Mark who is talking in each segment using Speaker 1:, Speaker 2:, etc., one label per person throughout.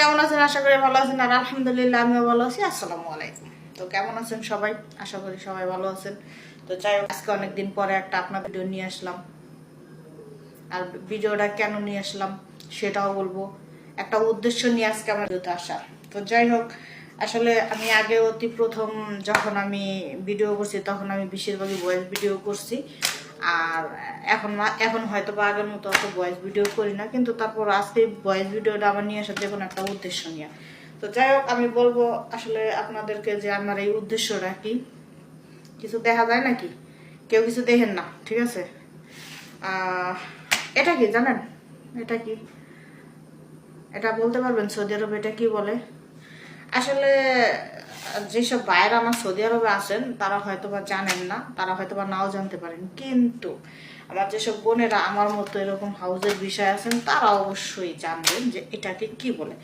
Speaker 1: কেমন আছেন? আশা করি ভালো আছেন। আর আলহামদুলিল্লাহ আমিও ভালো আছি। আসসালামু আলাইকুম। তো কেমন আছেন সবাই? আশা করি সবাই ভালো আছেন। তো হোক, আজকে অনেকদিন পরে একটা আপনার ভিডিও নিয়ে আসলাম। আর ভিডিওটা কেন নিয়ে আসলাম সেটাও বলব। একটা উদ্দেশ্য নিয়ে আজকে আমার ভিডিওতে আসা তো যাই হোক, আসলে আমি আগে অতি প্রথম যখন আমি ভিডিও করছি, তখন আমি বেশিরভাগই ভয়েস ভিডিও করছি। আর এখন এখন হয়তো বা আগের মতো অত ভয়েস ভিডিও করি না, কিন্তু তারপর আজকে ভয়েস ভিডিওটা আমার নিয়ে আসার যে কোনো একটা উদ্দেশ্য নিয়ে। তো যাই হোক, আমি বলব আসলে আপনাদেরকে যে আমার এই উদ্দেশ্যটা কি? কিছু দেখা যায় নাকি? কেউ কিছু দেখেন না, ঠিক আছে? এটা কি জানেন? এটা কি? এটা বলতে পারবেন সৌদি আরবে এটা কি বলে? আসলে যেসব বাইরে আমার সৌদি আরবে আছেন, তারা হয়তো বা জানেন না, তারা হয়তো বা নাও জানতে পারেন। কিন্তু আমার যেসব বোনেরা আমার মতো এরকম হাউজের বিষয় আছেন, তারা অবশ্যই জানবেন যে এটাকে কি বলে।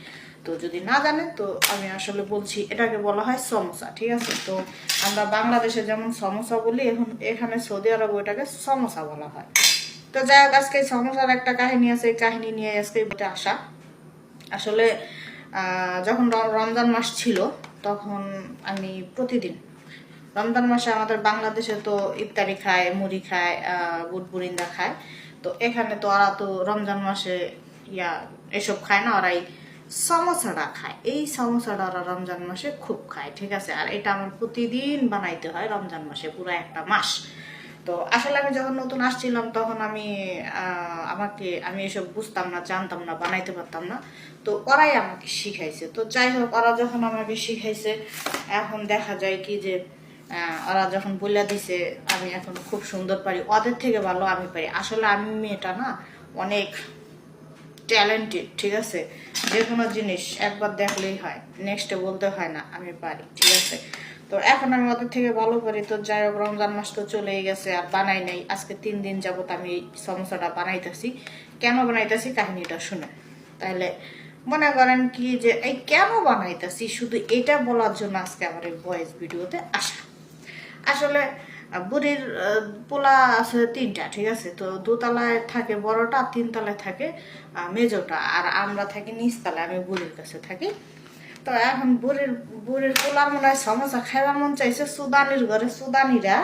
Speaker 1: তো যদি না জানেন, তো আমি আসলে বলছি, এটাকে বলা হয় সমোসা, ঠিক আছে? তো আমরা বাংলাদেশে যেমন সমোসা বলি, এখন এখানে সৌদি আরবে এটাকে সমোসা বলা হয়। তো যাই হোক, আজকে সমোসার একটা কাহিনী আছে, এই কাহিনী নিয়ে আজকে আসা আসলে যখন রমজান মাস ছিল তখন আমি প্রতিদিন, রমজান মাসে আমাদের বাংলাদেশে তো ইফতারি খায়, মুড়ি খায় বুট বুরিন্দা খায়। তো এখানে তো ওরা তো রমজান মাসে ইয়া, এসব খায় না, ওরাই সমোসাটা খায়। এই সমোসাটা ওরা রমজান মাসে খুব খায়, ঠিক আছে? আর এটা আমার প্রতিদিন বানাইতে হয় রমজান মাসে পুরো একটা মাস। তো আসলে আমি যখন নতুন আসছিলাম, তখন আমি আমাকে, আমি এসব বুঝতাম না, জানতাম না, বানাইতে পারতাম না। তো ওরাই আমাকে শিখাইছে। তো যাই হোক, ওরা যখন আমাকে শিখাইছে, এখন দেখা যায় কি যে ওরা যখন বলে দিছে, আমি এখন খুব সুন্দর পারি। ওদের থেকে ভালো আমি পারি। আসলে আমি মেয়েটা না, অনেক ট্যালেন্টেড ঠিক আছে? যে কোনো জিনিস একবার দেখলেই হয় নেক্সটে বলতে হয় না, আমি পারি, ঠিক আছে? তো এখন আমি ওদের থেকে ভালো পারি তো যাই হোক, রমজান মাস তো চলেই গেছে, আর বানাই নাই, আজকে তিন দিন যাবত আমি এই সমস্যাটা বানাইতেছি। কেন বানাইতেছি কাহিনীটা শুনে। তাহলে মনে করেন কি যে, এই কেন বানাইতেছি? শুধু এটা বলার জন্য আজকে আমার এই ভয়েস ভিডিওতে আসা। আসলে বুড়ির পোলা আছে তিনটা, ঠিক আছে? তো দোতলায় থাকে বড়টা, তিনতলায় থাকে মেজোটা, আর আমরা থাকি নিচতলায়, আমি বুড়ির কাছে থাকি। তো এখন বুড়ির বুড়ির পোলার মনে হয় সমস্যা খাইবার মন চাইছে সুদানির ঘরে, সুদানিরা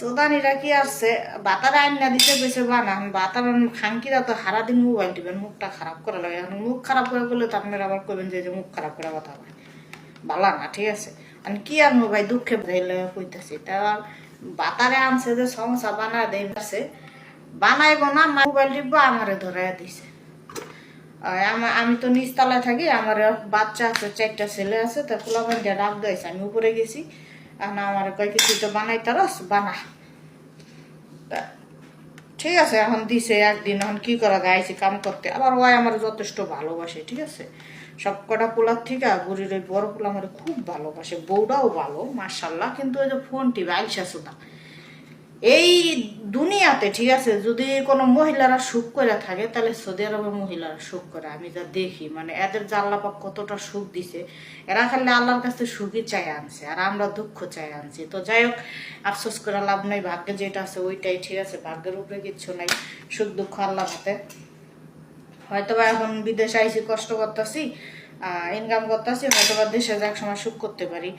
Speaker 1: সুদানিরা কি আসছে বাতার আইনা দিতে গেছে বানা বাতার খাঙ্কিরা তো হারা দিন মোবাইল টিবেন মুখটা খারাপ করে লাগে এখন মুখ খারাপ করে বলে তো আপনারা আবার করবেন যে মুখ খারাপ করে কথা বলে ভালো না, ঠিক আছে? আমি কি আর মোবাইল দুঃখে কইতাছি তা বাতারে আনছে যে সমস্যা বানা দেই আছে বানাইব না মোবাইল টিপবো, আমারে ধরাই দিছে। আর আমি তো নিচতলায় থাকি, আমার বাচ্চা আছে, চারটা ছেলে আছে, তা পোলাপান দিয়ে ডাক দিয়েছে, আমি উপরে গেছি। এখন আমার কয় কিছু তো বানাইতারস, বানা। তা ঠিক আছে, এখন দিছে একদিন, এখন কি করা গাইছে কাম করতে। আবার ওই আমার যথেষ্ট ভালোবাসে, ঠিক আছে? সব কটা পোলার থেকে বুড়ির ওই বড় পোলা আমার খুব ভালোবাসে, বউটাও ভালো মার্শাল্লাহ কিন্তু ওই যে ফোন টিভি সুদা এই দুনিয়াতে, ঠিক আছে, যদি কোনো মহিলারা সুখ করে থাকে, তাহলে সৌদি আরবের মহিলারা সুখ করে, আমি যা দেখি মানে এদের যে আল্লাপাক কতটা সুখ দিছে, এরা খালি আল্লাহর কাছে সুখই চাই আনছে, আর আমরা দুঃখ চাই আনছি। তো যাই হোক, আফসোস করে লাভ নাই, ভাগ্যে যেটা আছে ওইটাই, ঠিক আছে, ভাগ্যের উপরে কিচ্ছু নাই, সুখ দুঃখ আল্লাহ হাতে। হয়তো বা এখন বিদেশে আইসি, কষ্ট করতেছি ইনকাম করতেছি হয়তো বা দেশে যাক, সময় সুখ করতে পারি।